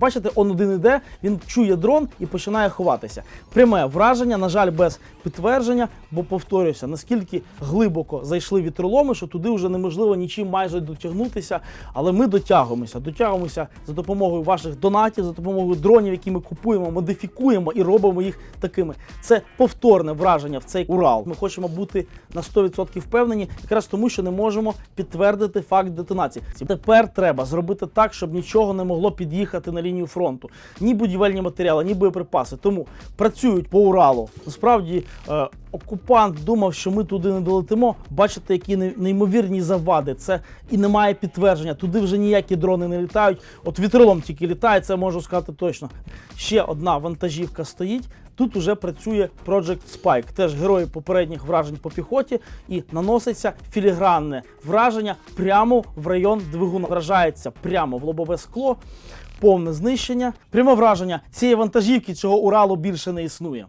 Бачите, он один іде, він чує дрон і починає ховатися. Пряме враження, на жаль, без підтвердження, бо повторюся, наскільки глибоко зайшли вітроломи, що туди вже неможливо нічим майже дотягнутися. Але ми дотягуємося. Дотягуємося за допомогою ваших донатів, за допомогою дронів, які ми купуємо, модифікуємо і робимо їх такими. Це повторне враження в цей Урал. Ми хочемо бути на 100% впевнені, якраз тому, що не можемо підтвердити факт детонації. Тепер треба зробити так, щоб нічого не могло під'їхати на лінію фронту. Ні будівельні матеріали, ні боєприпаси. Тому працюють по Уралу. Насправді е, окупант думав, що ми туди не долетимо. Бачите, які неймовірні завади. Це і немає підтвердження. Туди вже ніякі дрони не літають. От вітрилом тільки літає, це можу сказати точно. Ще одна вантажівка стоїть. Тут уже працює Project Spike, теж герої попередніх вражень по піхоті, і наноситься філігранне враження прямо в район двигуна. Вражається прямо в лобове скло, повне знищення. Пряме враження цієї вантажівки чого Уралу більше не існує.